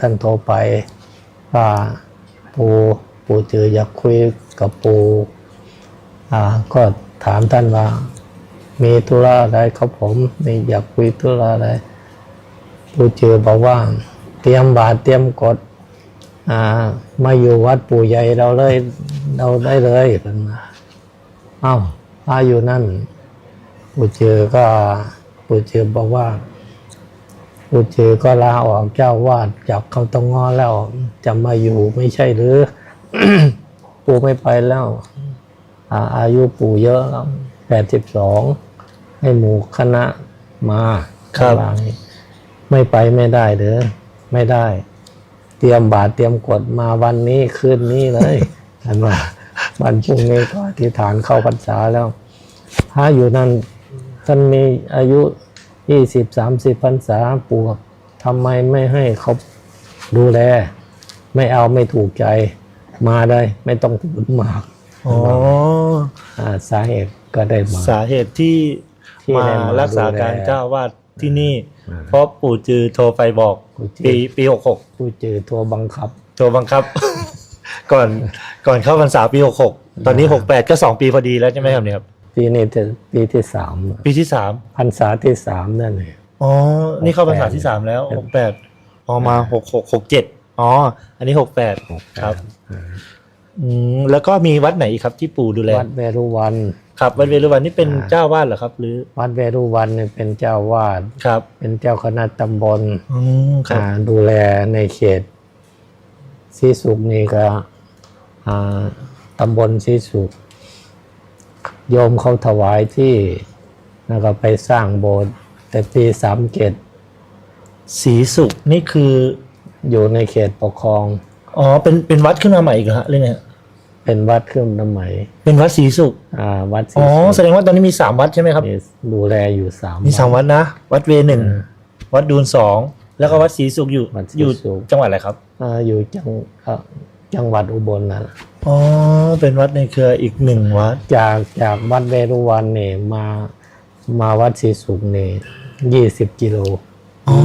ท่านโทรไปว่าปูปู่จืออยากคุยกับปูอ่าก็ถามท่านว่า มีธุระอะไรครับผมนี่อยากคุยธุระอะไรปู่จือบอกว่า เตรียมบาตรเตรียมกฎอ่ามาอยู่วัดปู่ใหญ่เราเลยเราได้เลยเป็นมาเอ้ามาอยู่นั่นปู่เจอก็ปู่เจอบอกว่า ปู่เจอก็ลาออกเจ้าวาดจากเขาตองงอแล้วจะมาอยู่ไม่ใช่หรือปู่ไม่ไปแล้วอาอายุปู่เยอะแล้วแปดสิบสองให้หมู่คณะมาครับว่างี้ไม่ไปไม่ได้เด้อไม่ได้ เตรียมบาตรเตรียมกฎมาวันนี้คืนนี้เลยอันว่าวันพรุ่งนี้ก็อธิษฐานเข้าพรรษาแล้วพระอยู่นั่นท่านมีอายุ ยี่สิบสามสิบพรรษาปวกทำไมไม่ให้เขาดูแล ไม่เอาไม่ถูกใจมาได้ ไม่ต้องพูดมากอ๋ออ่าสาเหตุก็ได้มาสาเหตุที่ที่มาได้มารักษาการดูแลเจ้าวาดที่นี่อ่าเพราะปู่จือโทรไปบอกปู่จือปีปีหกหกผู้เจอตัวบังคับ โทรบังคับ ก่อนก่อนเข้าพรรษาปีหกหกตอนนี้หกแปดก็สองปีพอดีแล้วใช่ไหมครับเนี่ยครับ ปีนี้จะปีที่สามปีที่สามพรรษาที่สามนั่นเองอ๋อ นี่เข้าพรรษาที่สามแล้วหกแปดพอมาหกหกหกเจ็ดอ๋อ อันนี้หกแปดครับอืมแล้วก็มีวัดไหนอีกครับที่ปู่ดูแลวัดเวรุวันครับวัดเวรุวันนี่เป็นอ่าเจ้าวาดเหรอครับ หรือวัดเวรุวันเนี่ยเป็นเจ้าวาดครับ เป็นเจ้าคณะตำบลอืมครับอ่าดูแลในเขตสีสุกนี่ก็อ่าตำบลสีสุก โยมเขาถวายที่แล้วก็ไปสร้างโบสถ์แต่ปีสามเกตสีสุขนี่คืออยู่ในเขตปกครอง อ๋อเป็นเป็นวัดขึ้นมาใหม่อีกเหรอฮะเรื่องไงฮะเป็นวัดขึ้นสมัยเป็นวัดสีสุขอ่าวัดสีอ๋อแสสุกดงว่าตอนนี้มีสามวัดใช่ไหมครับนี่ดูแลอยู่สามมีสามวัดนะ วัดเวหนึ่งอืมวัดดูนสองแล้วก็วัดสีสุขอยู่วัดศรีอยู่สุขจังหวัดอะไรครับอ่าอยู่จังเอ่อจังหวัดอุบลนะ อ๋อ เป็นวัดในเครืออีกหนึ่งวัด จากจากวัดเวรุวันเนี่ยมามาวัดศรีสุขเนี่ยยี่สิบกิโล อ๋อ